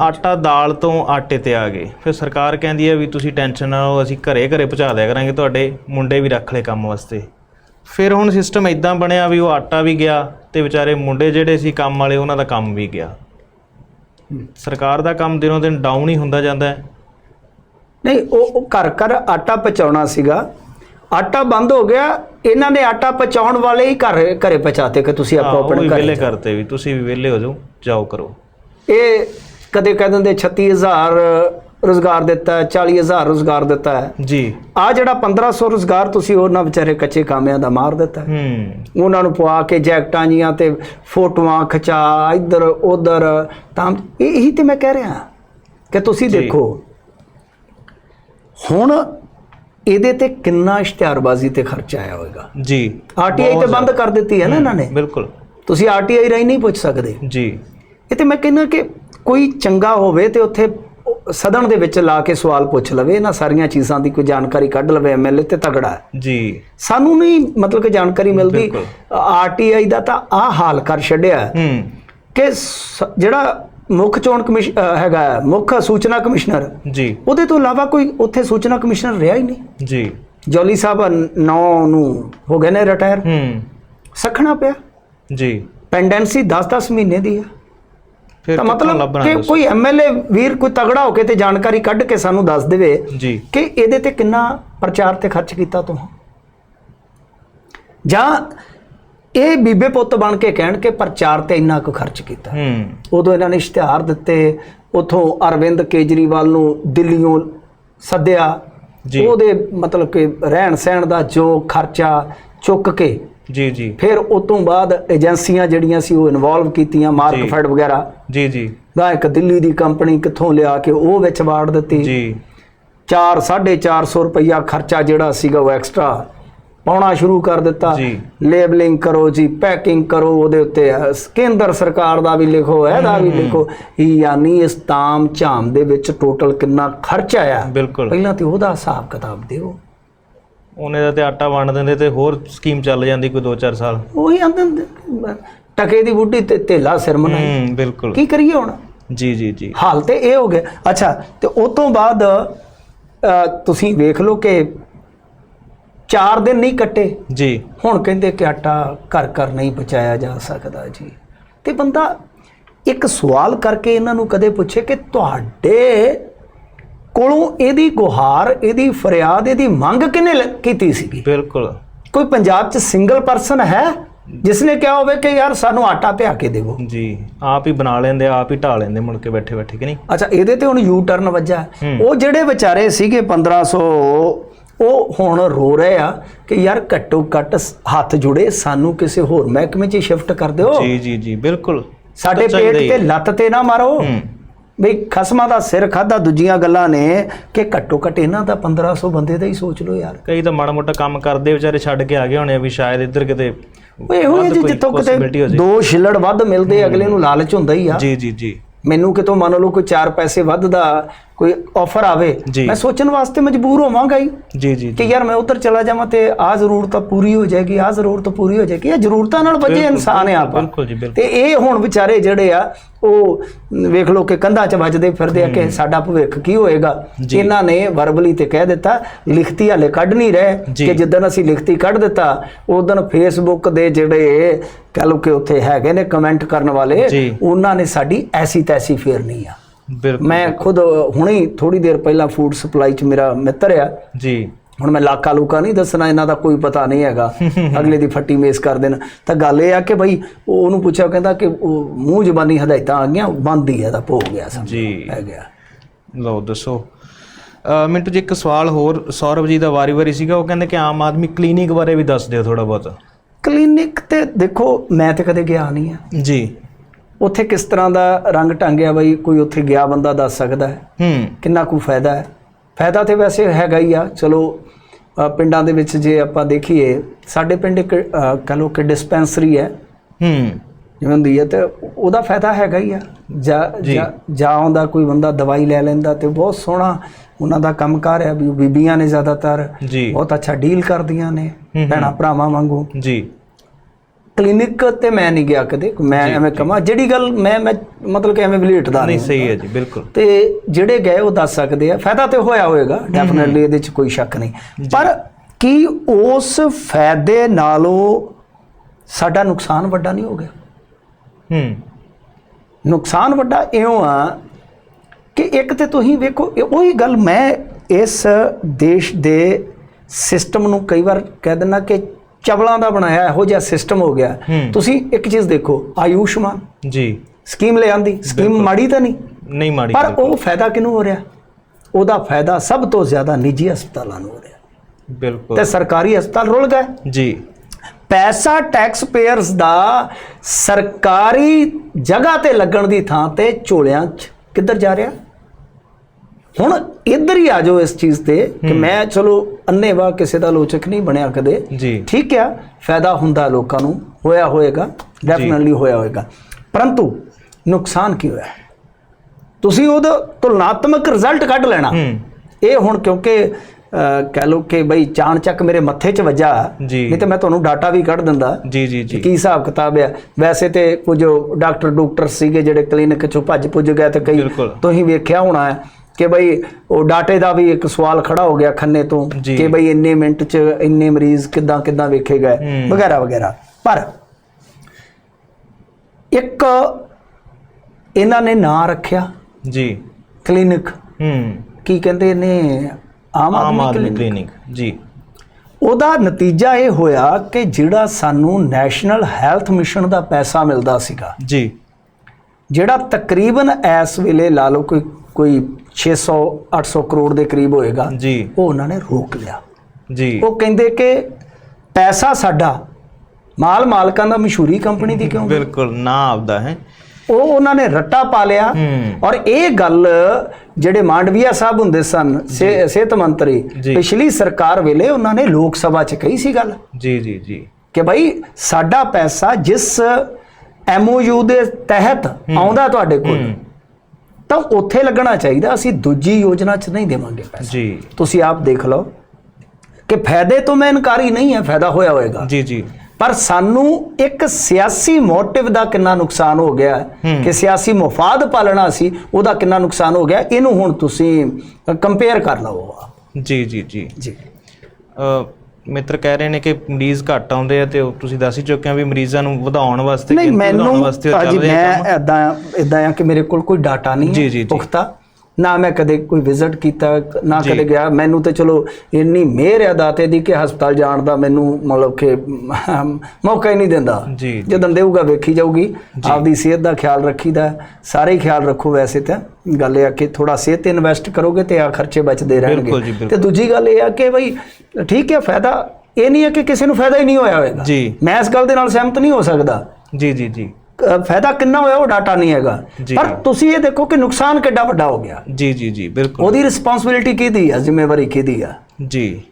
ਆਟਾ ਦਾਲ ਤੋਂ ਆਟੇ ਤੇ ਆ ਗਏ। ਫਿਰ ਸਰਕਾਰ ਕਹਿੰਦੀ ਹੈ ਵੀ ਤੁਸੀਂ ਟੈਨਸ਼ਨ ਨਾ ਲਓ ਅਸੀਂ ਘਰੇ ਘਰੇ ਪਹੁੰਚਾ ਦਿਆ ਕਰਾਂਗੇ ਤੁਹਾਡੇ ਮੁੰਡੇ ਵੀ ਰੱਖ ਲਏ ਕੰਮ ਵਾਸਤੇ। ਫਿਰ ਹੁਣ ਸਿਸਟਮ ਇਦਾਂ ਬਣਿਆ ਵੀ ਉਹ ਆਟਾ ਵੀ ਗਿਆ ਤੇ ਵਿਚਾਰੇ ਮੁੰਡੇ ਜਿਹੜੇ ਸੀ ਕੰਮ ਵਾਲੇ ਉਹਨਾਂ ਦਾ ਕੰਮ ਵੀ ਗਿਆ। ਸਰਕਾਰ ਦਾ ਕੰਮ ਦਿਨੋਂ ਦਿਨ ਡਾਊਨ ਹੀ ਹੁੰਦਾ ਜਾਂਦਾ ਹੈ। ਨਹੀਂ ਉਹ ਘਰ ਘਰ ਆਟਾ ਪਹੁੰਚਾਉਣਾ ਸੀਗਾ। ਆਟਾ ਬੰਦ ਹੋ ਗਿਆ ਇਹਨਾਂ ਨੇ ਆਟਾ ਪਹੁੰਚਾਉਣ ਵਾਲੇ ਹੀ ਘਰ ਘਰੇ ਪਹੁੰਚਾਤੇ ਕਿ ਤੁਸੀਂ ਆਪੋ ਆਪਣੇ ਘਰੇ ਵਿਹਲੇ। ਕਰਤੇ ਵੀ ਤੁਸੀਂ ਵੀ ਵਿਹਲੇ ਹੋ ਜਾਓ ਜਾਓ ਕਰੋ। ਇਹ ਕਦੇ ਕਹਿ ਦਿੰਦੇ 36000 ਰੋਜ਼ਗਾਰ ਦਿੱਤਾ ਹੈ 40000 ਰੋਜ਼ਗਾਰ ਦਿੱਤਾ ਹੈ। ਜੀ। ਆ ਜਿਹੜਾ 1500 ਰੋਜ਼ਗਾਰ ਤੁਸੀਂ ਉਹਨਾਂ ਵਿਚਾਰੇ ਕੱਚੇ ਕਾਮਿਆਂ ਦਾ ਮਾਰ ਦਿੱਤਾ ਹੈ। ਉਹਨਾਂ ਨੂੰ ਪਵਾ ਕੇ ਜੈਕਟਾਂ ਜੀਆਂ ਤੇ ਫੋਟੋਆਂ ਖਿਚਾ ਇੱਧਰ ਉੱਧਰ। ਤਾਂ ਇਹ- ਤੇ ਮੈਂ ਕਹਿ ਰਿਹਾ ਕਿ ਤੁਸੀਂ। ਦੇਖੋ ਹੁਣ ਇਹਦੇ ਤੇ ਕਿੰਨਾ ਇਸ਼ਤਿਹਾਰਬਾਜ਼ੀ ਤੇ ਖਰਚਾ ਆਇਆ ਹੋਵੇਗਾ ਜੀ। ਆਰਟੀਆਈ ਤੇ ਬੰਦ ਕਰ ਦਿੱਤੀ ਹੈ ਨਾ ਇਹਨਾਂ ਨੇ। ਬਿਲਕੁਲ। ਤੁਸੀਂ ਆਰਟੀਆਈ ਰਾਹੀਂ ਨਹੀਂ ਪੁੱਛ ਸਕਦੇ। ਜੀ। ਇਹ ਤੇ ਮੈਂ ਕਹਿੰਦਾ ਕਿ ਕੋਈ ਚੰਗਾ ਹੋਵੇ ਤੇ ਉੱਥੇ ਸਦਨ ਦੇ ਵਿੱਚ ਲਾ ਕੇ ਸਵਾਲ ਪੁੱਛ ਲਵੇ ਇਹਨਾਂ ਸਾਰੀਆਂ ਚੀਜ਼ਾਂ ਦੀ ਕੋਈ ਜਾਣਕਾਰੀ ਕੱਢ ਲਵੇ ਐਮਐਲਏ ਤੇ ਤਗੜਾ ਜੀ। ਸਾਨੂੰ ਨਹੀਂ ਮਤਲਬ ਕਿ ਜਾਣਕਾਰੀ ਮਿਲਦੀ। ਆਰਟੀਆਈ ਦਾ ਤਾਂ ਆ ਹਾਲ ਕਰ ਛੱਡਿਆ ਕਿ ਜਿਹੜਾ ਮੁੱਖ ਚੋਣ ਕਮਿਸ਼ਨ ਹੈਗਾ ਮੁੱਖ ਸੂਚਨਾ ਕਮਿਸ਼ਨਰ ਜੀ। ਉਹਦੇ ਤੋਂ ਇਲਾਵਾ ਕੋਈ ਉੱਥੇ ਸੂਚਨਾ ਕਮਿਸ਼ਨਰ ਰਿਹਾ ਹੀ ਨਹੀਂ। ਜੀ। ਜੋਲੀ ਸਾਹਿਬ 9 ਨੂੰ ਹੋ ਗਏ ਨੇ ਰਿਟਾਇਰ। ਹੂੰ। ਸਖਣਾ ਪਿਆ। ਜੀ। ਪੈਂਡੈਂਸੀ 10-10 ਮਹੀਨੇ ਦੀ ਹੈ। ਤਾਂ ਮਤਲਬ ਕਿ? ਕੋਈ ਐਮਐਲਏ ਵੀਰ ਕੋਈ ਤਗੜਾ ਹੋ ਕੇ ਤੇ ਜਾਣਕਾਰੀ ਕੱਢ ਕੇ ਸਾਨੂੰ ਦੱਸ ਦੇਵੇ ਕਿ ਇਹਦੇ ਤੇ ਕਿੰਨਾ ਪ੍ਰਚਾਰ ਤੇ ਖਰਚ ਕੀਤਾ ਤੂੰ? ਜਾਂ ਇਹ ਬੀਬੇ ਪੁੱਤ ਬਣ ਕੇ ਕਹਿਣ ਕਿ ਪ੍ਰਚਾਰ ਤੇ ਇੰਨਾ ਕੁ ਖਰਚ ਕੀਤਾ। ਹੂੰ। ਉਦੋਂ ਇਹਨਾਂ ਨੇ ਇਸ਼ਤਿਹਾਰ ਦਿੱਤੇ ਉਥੋਂ ਅਰਵਿੰਦ ਕੇਜਰੀਵਾਲ ਨੂੰ ਦਿੱਲੀੋਂ ਸੱਦਿਆ। ਉਹਦੇ ਮਤਲਬ ਕਿ ਰਹਿਣ ਸਹਿਣ ਦਾ ਜੋ ਖਰਚਾ ਚੁੱਕ ਕੇ ਜੀ ਜੀ। ਫਿਰ ਉਸ ਤੋਂ ਬਾਅਦ ਏਜੰਸੀਆਂ ਜਿਹੜੀਆਂ ਸੀ ਉਹ ਇਨਵੋਲਵ ਕੀਤੀਆਂ ਮਾਰਕਫੈਡ ਵਗੈਰਾ। ਜੀ ਜੀ। ਦਾ ਇੱਕ ਦਿੱਲੀ ਦੀ ਕੰਪਨੀ ਕਿੱਥੋਂ ਲਿਆ ਕੇ ਉਹ ਵਿੱਚ ਵਾੜ ਦਿੱਤੀ। ਜੀ। 4 450 ਰੁਪਈਆ ਖਰਚਾ ਜਿਹੜਾ ਸੀਗਾ ਉਹ ਐਕਸਟਰਾ ਪਾਉਣਾ ਸ਼ੁਰੂ ਕਰ ਦਿੱਤਾ। ਜੀ। ਲੇਬਲਿੰਗ ਕਰੋ ਜੀ ਪੈਕਿੰਗ ਕਰੋ ਉਹਦੇ ਉੱਤੇ। ਕੇਂਦਰ ਸਰਕਾਰ ਦਾ ਵੀ ਲਿਖੋ ਇਹਦਾ ਵੀ ਲਿਖੋ। ਯਾਨੀ ਇਸ ਤਾਮ ਝਾਮ ਦੇ ਵਿੱਚ ਟੋਟਲ ਕਿੰਨਾ ਖਰਚ ਆਇਆ। ਬਿਲਕੁਲ। ਪਹਿਲਾਂ ਤੇ ਉਹਦਾ ਹਿਸਾਬ ਕਿਤਾਬ ਦਿਓ। ਉਹਨੇ ਦਾ ਤੇ ਆਟਾ ਵੰਡ ਦਿੰਦੇ ਤੇ ਹੋਰ ਸਕੀਮ ਚੱਲ ਜਾਂਦੀ ਕੋਈ 2-4 ਸਾਲ। ਉਹੀ ਆਂਦੇ ਟਕੇ ਦੀ ਬੁੱਢੀ ਤੇ ਧੇਲਾ ਸਿਰ ਮਨਾਈ। ਹੂੰ ਬਿਲਕੁਲ। ਕੀ ਕਰੀਏ ਹੁਣ? ਜੀ ਜੀ ਜੀ। ਹਾਲ ਤੇ ਇਹ ਹੋ ਗਿਆ। ਅੱਛਾ ਤੇ ਉਸ ਤੋਂ ਬਾਅਦ ਤੁਸੀਂ ਵੇਖ ਲਓ ਕਿ 4 ਦਿਨ ਨਹੀਂ ਕੱਟੇ। ਜੀ। ਹੁਣ ਕਹਿੰਦੇ ਕਿ ਆਟਾ ਘਰ ਘਰ ਨਹੀਂ ਪਹੁੰਚਾਇਆ ਜਾ ਸਕਦਾ ਜੀ। ਤੇ ਬੰਦਾ ਇੱਕ ਸਵਾਲ ਕਰਕੇ ਇਹਨਾਂ ਨੂੰ ਕਦੇ ਪੁੱਛੇ ਕਿ ਤੁਹਾਡੇ ਕੋਲੋਂ ਇਹਦੀ ਗੁਹਾਰ ਇਹਦੀ ਫਰਿਆਦ ਇਹਦੀ ਮੰਗ ਕਿਨੇ ਕੀਤੀ ਸੀਗੀ? ਬਿਲਕੁਲ। ਕੋਈ ਪੰਜਾਬ 'ਚ ਸਿੰਗਲ ਪਰਸਨ ਹੈ ਜਿਸ ਨੇ ਕਿਹਾ ਹੋਵੇ ਕਿ ਯਾਰ ਸਾਨੂੰ ਆਟਾ ਪਿਆ ਕੇ ਦੇਵੋ? ਜੀ ਆਪ ਹੀ ਬਣਾ ਲੈਂਦੇ ਆਪ ਹੀ ਢਾ ਲੈਂਦੇ ਮੁੜ ਕੇ ਬੈਠੇ ਬੈਠੇ ਕਿ ਨਹੀਂ? ਅੱਛਾ ਇਹਦੇ ਤੇ ਹੁਣ ਯੂ ਟਰਨ ਵੱਜਾ। ਉਹ ਜਿਹੜੇ ਵਿਚਾਰੇ ਸੀਗੇ 1500 ਉਹ ਹੁਣ ਰੋ ਰਹੇ ਆ ਕਿ ਯਾਰ ਘੱਟੋ ਘੱਟ ਸ- ਹੱਥ ਜੁੜੇ ਸਾਨੂੰ ਕਿਸੇ ਹੋਰ ਮਹਿਕਮੇ 'ਚ ਸ਼ਿਫਟ ਕਰ ਦਿਓ। ਜੀ ਜੀ ਜੀ ਬਿਲਕੁਲ। ਸਾਡੇ ਪੇਟ ਤੇ। ਲੱਤ ਤੇ ਨਾ ਮਾਰੋ। ਬਈ ਖਸਮਾਂ ਦਾ ਸਿਰ ਖਾਦਾ ਦੂਜੀਆਂ ਗੱਲਾਂ ਨੇ ਕਿ ਘੱਟੋ ਘੱਟ ਇਹਨਾਂ ਦਾ 1500 ਬੰਦੇ ਦਾ ਹੀ ਸੋਚ ਲਓ ਯਾਰ। ਕਈ ਤਾਂ ਮਾੜਾ ਮੋਟਾ ਕੰਮ ਕਰਦੇ ਵਿਚਾਰੇ ਛੱਡ ਕੇ ਆ ਗਏ ਹੋਣੇ ਵੀ ਸ਼ਾਇਦ ਇੱਧਰ ਕਿਤੇ ਉਹ ਇਹੋ ਜਿਹੀ ਜਿੱਥੋਂ ਕਿਤੇ। ਦੋ ਛਿੱਲੜ ਵੱਧ ਮਿਲਦੇ ਅਗਲੇ ਨੂੰ ਲਾਲਚ ਹੁੰਦਾ ਹੀ ਆ। ਜੀ ਜੀ ਜੀ। ਮੈਨੂੰ ਕਿਤੋਂ ਮੰਨ ਲਓ ਕੋਈ 4 ਪੈਸੇ ਵੱਧ ਦਾ ਕੋਈ ਆਫਰ ਆਵੇ। ਮੈਂ ਸੋਚਣ ਵਾਸਤੇ ਮਜਬੂਰ ਹੋਵਾਂਗਾ ਹੀ ਜੀ ਜੀ ਕਿ ਯਾਰ ਮੈਂ ਉੱਧਰ ਚਲਾ ਜਾਵਾਂ ਤੇ ਆ ਜ਼ਰੂਰਤ ਤਾਂ ਪੂਰੀ ਹੋ ਜਾਏਗੀ ਆ ਜ਼ਰੂਰਤ ਪੂਰੀ ਹੋ ਜਾਏਗੀ ਇਹ ਜ਼ਰੂਰਤਾਂ ਨਾਲ ਬਿਲਕੁਲ, ਇਨਸਾਨ ਆ ਆਪਾਂ ਬਿਲਕੁਲ ਜੀ, ਬਿਲਕੁਲ। ਤੇ ਇਹ ਹੁਣ ਵਿਚਾਰੇ ਜਿਹੜੇ ਆ ਉਹ ਵੇਖ ਲਓ ਕਿ ਕੰਧਾਂ 'ਚ ਵੱਜਦੇ ਫਿਰਦੇ ਆ ਕਿ ਸਾਡਾ ਭਵਿੱਖ ਕੀ ਹੋਏਗਾ। ਇਹਨਾਂ ਨੇ ਵਰਬਲੀ ਤੇ ਕਹਿ ਦਿੱਤਾ ਲਿਖਤੀ ਹਲੇ ਕੱਢ ਨਹੀਂ ਰਹੇ। ਕਿ ਜਿੱਦਣ ਅਸੀਂ ਲਿਖਤੀ ਕੱਢ ਦਿੱਤਾ ਉਦੋਂ ਫੇਸਬੁੱਕ ਦੇ ਜਿਹੜੇ ਕਹ ਲਓ ਕਿ ਉੱਥੇ ਹੈਗੇ ਨੇ ਕਮੈਂਟ ਕਰਨ ਵਾਲੇ। ਉਹਨਾਂ ਨੇ ਸਾਡੀ ਐਸੀ ਤੈਸੀ ਫੇਰਨੀ ਆ ਮੈਂ ਖੁਦ ਹੁਣੇ ਥੋੜੀ ਦੇਰ ਪਹਿਲਾਂ ਫੂਡ ਸਪਲਾਈ 'ਚ ਮੇਰਾ ਮਿੱਤਰ ਆ। ਜੀ। ਹੁਣ ਮੈਂ ਲਾਕਾ ਲੂਕਾ ਨਹੀਂ ਦੱਸਣਾ ਇਹਨਾਂ ਦਾ ਕੋਈ ਪਤਾ ਨਹੀਂ ਹੈਗਾ। ਅਗਲੇ ਦੀ ਫੱਟੀ ਮੇਸ ਕਰ ਦੇਣ। ਤਾਂ ਗੱਲ ਇਹ ਆ ਕਿ ਭਾਈ ਉਹ ਉਹਨੂੰ ਪੁੱਛਿਆ ਕਹਿੰਦਾ ਕਿ ਉਹ ਮੂੰਹ ਜ਼ਬਾਨੀ ਹਦਾਇਤਾਂ ਆ ਗਈਆਂ ਬੰਦ ਹੀ ਆ ਤਾਂ ਹੋ ਗਿਆ ਸਮਝ ਜੀ। ਪੈ ਗਿਆ। ਲਓ ਦੱਸੋ। ਮਿੰਟੂ ਜੀ ਇੱਕ ਸਵਾਲ ਹੋਰ ਸੌਰਵ ਜੀ ਦਾ ਵਾਰੀ-ਵਾਰੀ ਸੀਗਾ ਉਹ ਕਹਿੰਦੇ ਕਿ ਆਮ ਆਦਮੀ ਕਲੀਨਿਕ ਬਾਰੇ ਵੀ ਦੱਸ ਦਿਓ ਥੋੜਾ ਬਹੁਤ। ਕਲੀਨਿਕ ਤੇ ਦੇਖੋ ਮੈਂ ਤੇ ਕਦੇ ਗਿਆ ਨਹੀਂ ਆ। ਜੀ। ਉੱਥੇ ਕਿਸ ਤਰ੍ਹਾਂ ਦਾ ਰੰਗ ਟੰਗਿਆ ਬਈ? ਕੋਈ ਉੱਥੇ ਗਿਆ ਬੰਦਾ ਦੱਸ ਸਕਦਾ ਹੈ। ਹੂੰ। ਕਿੰਨਾ ਕੁ ਫਾਇਦਾ ਹੈ? ਫਾਇਦਾ ਤੇ ਵੈਸੇ ਹੈਗਾ ਹੀ ਆ। ਚਲੋ ਪਿੰਡਾਂ ਦੇ ਵਿੱਚ ਜੇ ਆਪਾਂ ਦੇਖੀਏ ਸਾਡੇ ਪਿੰਡ ਇੱਕ ਕਹ ਲਓ ਕਿ ਡਿਸਪੈਂਸਰੀ ਹੈ। ਹੂੰ। ਜਿਵੇਂ ਹੁੰਦੀ ਹੈ ਤੇ ਉਹਦਾ ਫਾਇਦਾ ਹੈਗਾ ਹੀ ਆ। ਜਾ ਜੀ। ਆਉਂਦਾ ਕੋਈ ਬੰਦਾ ਦਵਾਈ ਲੈ ਲੈਂਦਾ ਤੇ ਬਹੁਤ ਸੋਹਣਾ ਉਹਨਾਂ ਦਾ ਕੰਮਕਾਰ ਹੈ। ਵੀ ਉਹ ਬੀਬੀਆਂ ਨੇ ਜ਼ਿਆਦਾਤਰ ਬਹੁਤ ਅੱਛਾ ਡੀਲ ਕਰਦੀਆਂ ਨੇ ਹੂੰ। ਭੈਣਾਂ ਭਰਾਵਾਂ ਵਾਂਗੂ। ਜੀ। ਕਲੀਨਿਕ ਤੇ ਮੈਂ ਨਹੀਂ ਗਿਆ ਕਦੇ। ਮੈਂ ਐਵੇਂ ਕਹਾਂ ਜਿਹੜੀ ਗੱਲ ਮੈਂ ਮੈਂ ਮਤਲਬ ਕਿ ਐਵੇਂ ਵਲੀਟਦਾ ਨਹੀਂ ਨਹੀਂ ਸਹੀ ਹੈ ਜੀ ਬਿਲਕੁਲ। ਤੇ ਜਿਹੜੇ ਗਏ ਉਹ ਦੱਸ ਸਕਦੇ ਆ। ਫਾਇਦਾ ਤੇ ਹੋਇਆ ਹੋਵੇਗਾ ਡੈਫੀਨਿਟਲੀ ਇਹਦੇ ਚ ਕੋਈ ਸ਼ੱਕ ਨਹੀਂ। ਪਰ ਕੀ ਉਸ ਫਾਇਦੇ ਨਾਲੋਂ ਸਾਡਾ ਨੁਕਸਾਨ ਵੱਡਾ ਨਹੀਂ ਹੋ ਗਿਆ? ਹੂੰ। ਨੁਕਸਾਨ ਵੱਡਾ ਇਉਂ ਆ ਕਿ ਇੱਕ ਤੇ ਤੁਸੀਂ ਵੇਖੋ ਉਹੀ ਗੱਲ ਮੈਂ ਇਸ ਦੇਸ਼ ਦੇ ਸਿਸਟਮ ਨੂੰ ਕਈ ਵਾਰ ਕਹਿ ਦਿੰਦਾ ਕਿ ਚਵਲਾਂ ਦਾ ਬਣਾਇਆ ਇਹੋ ਜਿਹਾ ਸਿਸਟਮ ਹੋ ਗਿਆ। ਤੁਸੀਂ ਇੱਕ ਚੀਜ਼ ਦੇਖੋ ਆਯੁਸ਼ਮਾਨ। ਜੀ। ਸਕੀਮ ਲੈ ਆਂਦੀ ਸਕੀਮ ਮਾੜੀ ਤਾਂ ਨਹੀਂ। ਨਹੀਂ ਮਾੜੀ ਪਰ। ਉਹ ਫਾਇਦਾ ਕਿਹਨੂੰ ਹੋ ਰਿਹਾ? ਉਹਦਾ ਫਾਇਦਾ ਸਭ ਤੋਂ ਜ਼ਿਆਦਾ ਨਿੱਜੀ ਹਸਪਤਾਲਾਂ ਨੂੰ ਹੋ ਰਿਹਾ। ਬਿਲਕੁਲ। ਤੇ ਸਰਕਾਰੀ ਹਸਪਤਾਲ ਰੁਲ ਗਏ। ਜੀ। ਪੈਸਾ ਟੈਕਸ ਪੇਅਰਸ ਦਾ ਸਰਕਾਰੀ ਜਗ੍ਹਾ ਤੇ ਲੱਗਣ ਦੀ ਥਾਂ ਤੇ ਝੋਲਿਆਂ 'ਚ ਕਿੱਧਰ ਜਾ ਰਿਹਾ? ਹੁਣ ਇੱਧਰ ਹੀ ਆ ਜਾਓ ਇਸ ਚੀਜ਼ ਤੇ ਕਿ ਮੈਂ ਚਲੋ ਅੰਨੇਵਾ ਕਿਸੇ ਦਾ ਲੋਚਕ ਨਹੀਂ ਬਣਿਆ ਕਦੇ। ਜੀ। ਠੀਕ ਆ ਫਾਇਦਾ ਹੁੰਦਾ ਲੋਕਾਂ ਨੂੰ ਹੋਇਆ ਹੋਏਗਾ ਡੈਫੀਨਿਟਲੀ ਹੋਇਆ ਹੋਏਗਾ। ਪਰੰਤੂ ਨੁਕਸਾਨ ਕੀ ਹੋਇਆ? ਤੁਸੀਂ ਉਹਦਾ ਤੁਲਨਾਤਮਕ ਰਿਜ਼ਲਟ ਕੱਢ ਲੈਣਾ। ਇਹ ਹੁਣ ਕਿਉਂਕਿ ਕਹਿ ਲਓ ਕਿ ਬਈ ਚਾਣ ਚੱਕ ਮੇਰੇ ਮੱਥੇ 'ਚ ਵੱਜਾ। ਨਹੀਂ ਤੇ ਮੈਂ ਤੁਹਾਨੂੰ ਡਾਟਾ ਵੀ ਕੱਢ ਦਿੰਦਾ ਜੀ ਜੀ ਜੀ। ਕੀ ਹਿਸਾਬ ਕਿਤਾਬ ਆ। ਵੈਸੇ ਤੇ ਕੁਝ ਡਾਕਟਰ ਡਾਕਟਰ ਸੀਗੇ ਜਿਹੜੇ ਕਲੀਨਿਕ ਚੋਂ ਭੱਜ ਪੁੱਜ ਗਏ ਤੇ ਕਈ। ਤੁਸੀਂ ਵੇਖਿਆ ਹੋਣਾ ਹੈ। ਕਿ ਬਈ ਉਹ ਡਾਟੇ ਦਾ ਵੀ ਇੱਕ ਸਵਾਲ ਖੜਾ ਹੋ ਗਿਆ ਖੰਨੇ ਤੋਂ। ਕਿ ਬਈ ਇੰਨੇ ਮਿੰਟ 'ਚ ਇੰਨੇ ਮਰੀਜ਼ ਕਿੱਦਾਂ ਕਿੱਦਾਂ ਵੇਖੇ ਗਏ। ਵਗੈਰਾ ਵਗੈਰਾ। ਪਰ ਇੱਕ ਇਹਨਾਂ ਨੇ ਨਾਂ ਰੱਖਿਆ ਜੀ। ਕਲੀਨਿਕ। ਹੂੰ। ਕੀ ਕਹਿੰਦੇ ਨੇ? ਆਮ ਆਦਮੀ ਕਲੀਨਿਕ ਜੀ। ਉਹਦਾ ਨਤੀਜਾ ਇਹ ਹੋਇਆ ਕਿ ਜਿਹੜਾ ਸਾਨੂੰ ਨੈਸ਼ਨਲ ਹੈਲਥ ਮਿਸ਼ਨ ਦਾ ਪੈਸਾ ਮਿਲਦਾ ਸੀਗਾ ਜੀ। ਜਿਹੜਾ ਤਕਰੀਬਨ ਇਸ ਵੇਲੇ ਲਾ ਲਓ ਕੋਈ ਕੋਈ 600 800 ਕਰੋੜ ਦੇ ਕਰੀਬ ਹੋਏਗਾ। ਜੀ। ਉਹ ਉਹਨਾਂ ਨੇ ਰੋਕ ਲਿਆ। ਜੀ। ਉਹ ਕਹਿੰਦੇ ਕਿ ਪੈਸਾ ਸਾਡਾ ਮਾਲ ਮਾਲਕਾਂ ਦਾ ਮਸ਼ਹੂਰੀ ਕੰਪਨੀ ਦੀ ਕਿਉਂ? ਬਿਲਕੁਲ ਨਾ ਆਪਦਾ ਹੈ। ਉਹ ਉਹਨਾਂ ਨੇ ਰੱਟਾ ਪਾ ਲਿਆ। ਔਰ ਇਹ ਗੱਲ ਜਿਹੜੇ ਮਾਂਡਵੀਆ ਸਾਹਿਬ ਹੁੰਦੇ ਸਨ ਸਿਹ- ਸਿਹਤ ਮੰਤਰੀ। ਪਿਛਲੀ ਸਰਕਾਰ ਵੇਲੇ ਉਹਨਾਂ ਨੇ ਲੋਕ ਸਭਾ 'ਚ ਕਹੀ ਸੀ ਗੱਲ। ਜੀ ਜੀ ਜੀ। ਕਿ ਭਾਈ ਸਾਡਾ ਪੈਸਾ ਜਿਸ ਐਮਓਯੂ ਦੇ ਤਹਿਤ ਆਉਂਦਾ ਤੁਹਾਡੇ ਕੋਲ ਤਾਂ ਉੱਥੇ ਲੱਗਣਾ ਚਾਹੀਦਾ ਅਸੀਂ ਦੂਜੀ ਯੋਜਨਾ 'ਚ ਨਹੀਂ ਦੇਵਾਂਗੇ ਪੈਸਾ। ਜੀ। ਤੁਸੀਂ ਆਪ ਦੇਖ ਲਓ ਕਿ ਫਾਇਦੇ ਤੋਂ ਮੈਂ ਇਨਕਾਰੀ ਨਹੀਂ ਹੈ ਫਾਇਦਾ ਹੋਇਆ ਹੋਏਗਾ। ਜੀ ਜੀ। ਪਰ ਸਾਨੂੰ ਇੱਕ ਸਿਆਸੀ ਮੋਟਿਵ ਦਾ ਕਿੰਨਾ ਨੁਕਸਾਨ ਹੋ ਗਿਆ। ਕਿ ਸਿਆਸੀ ਮਫਾਦ ਪਾਲਣਾ ਸੀ ਉਹਦਾ ਕਿੰਨਾ ਨੁਕਸਾਨ ਹੋ ਗਿਆ ਇਹਨੂੰ ਹੁਣ ਤੁਸੀਂ ਕੰਪੇਅਰ ਕਰ ਲਓ ਜੀ ਜੀ ਜੀ। ਜੀ। ਮਿੱਤਰ ਕਹਿ ਰਹੇ ਨੇ ਕਿ ਮਰੀਜ਼ ਘੱਟ ਆਉਂਦੇ ਆ ਤੇ ਉਹ ਤੁਸੀਂ ਦੱਸ ਹੀ ਚੁੱਕੇ ਆ ਵੀ ਮਰੀਜ਼ਾਂ ਨੂੰ ਵਧਾਉਣ ਵਾਸਤੇ ਨਹੀਂ ਮੈਨੂੰ ਭਾਜੀ ਚੱਲ ਰਿਹਾ ਮੈਂ ਐਦਾਂ ਐਦਾਂ ਆ ਕਿ ਮੇਰੇ ਕੋਲ ਕੋਈ ਡਾਟਾ ਨਹੀਂ ਹੈ। ਪੁਖਤਾ ਨਾ ਮੈਂ ਕਦੇ ਕੋਈ ਵਿਜ਼ਿਟ ਕੀਤਾ ਨਾ। ਕਦੇ ਗਿਆ। ਮੈਨੂੰ ਤੇ ਚਲੋ ਇੰਨੀ ਮਿਹਰ ਹੈ ਦਾਤੇ ਦੀ ਕਿ ਹਸਪਤਾਲ ਜਾਣ ਦਾ ਮੈਨੂੰ ਮਤਲਬ ਕਿ ਮੌਕਾ ਹੀ ਨਹੀਂ ਦਿੰਦਾ। ਜਦੋਂ ਦੇਊਗਾ ਵੇਖੀ ਜਾਊਗੀ। ਆਪਦੀ ਸਿਹਤ ਦਾ ਖਿਆਲ ਰੱਖੀਦਾ ਸਾਰੇ ਹੀ ਖਿਆਲ ਰੱਖੋ ਵੈਸੇ ਤਾਂ। ਗੱਲ ਇਹ ਆ ਕਿ ਥੋੜਾ ਸਿਹਤ ਤੇ ਇਨਵੈਸਟ ਕਰੋਗੇ ਤੇ ਆ ਖਰਚੇ ਬਚਦੇ ਰਹਿਣਗੇ। ਤੇ ਦੂਜੀ ਗੱਲ ਇਹ ਆ ਕਿ ਬਈ ਠੀਕ ਹੈ ਫਾਇਦਾ ਇਹ ਨਹੀਂ ਹੈ ਕਿ ਕਿਸੇ ਨੂੰ ਫਾਇਦਾ ਹੀ ਨਹੀਂ ਹੋਇਆ ਹੋਵੇਗਾ। ਮੈਂ ਇਸ ਗੱਲ ਦੇ ਨਾਲ ਸਹਿਮਤ ਨਹੀਂ ਹੋ ਸਕਦਾ। ਜੀ ਜੀ ਜੀ। ਫਾਇਦਾ ਕਿੰਨਾ ਹੋਇਆ ਉਹ ਡਾਟਾ ਨਹੀਂ ਹੈਗਾ। ਪਰ ਤੁਸੀਂ ਇਹ ਦੇਖੋ ਕਿ ਨੁਕਸਾਨ ਕਿੱਡਾ ਵੱਡਾ ਹੋ ਗਿਆ। ਜੀ ਜੀ ਜੀ ਬਿਲਕੁਲ। ਉਹਦੀ ਰਿਸਪੌਂਸਿਬਿਲਟੀ ਕਿਹਦੀ ਆ? ਜ਼ਿੰਮੇਵਾਰੀ ਕਿਹਦੀ ਆ? ਜੀ।